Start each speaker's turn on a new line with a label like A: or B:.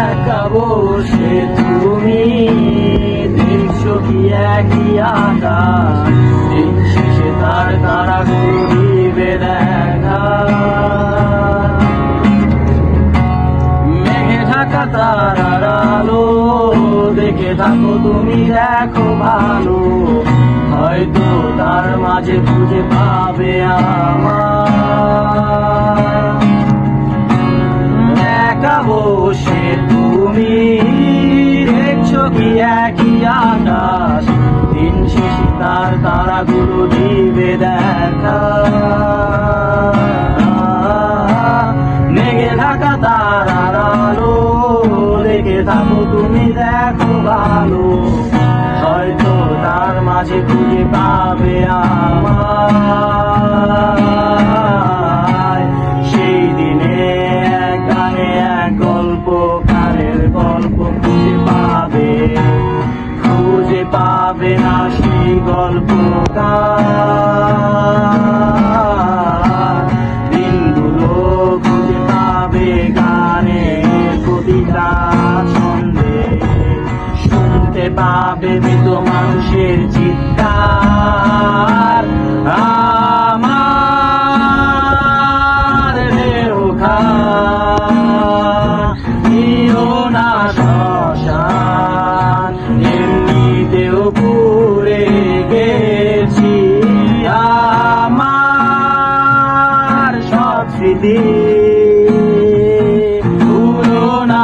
A: একা বসে তুমি দেখছ কি একই আকাশ। শেষে তার তারা ঘুরিবে দেখা। মেঘে ঢাকা তারার আলো, দেখে থাকো তুমি দেখো ভালো। হয়তো তার মাঝে খুঁজে পাবে আমার বসে তুমি দেখছ কি একই আকাশ? দিন শেষে তার তারাগুলো দিবে দেখা। মেঘে ঢাকা তারার আলো, লেগে থাকো তুমি দেখো ভালো। হয়তো তার মাঝে খুঁজে পাবে আমায় গল্পকার দিনগুলো খুঁজে পাবে গানে শুনতে পাবে মৃত মানুষের চিৎকার। আমার রেখা নিও না দে না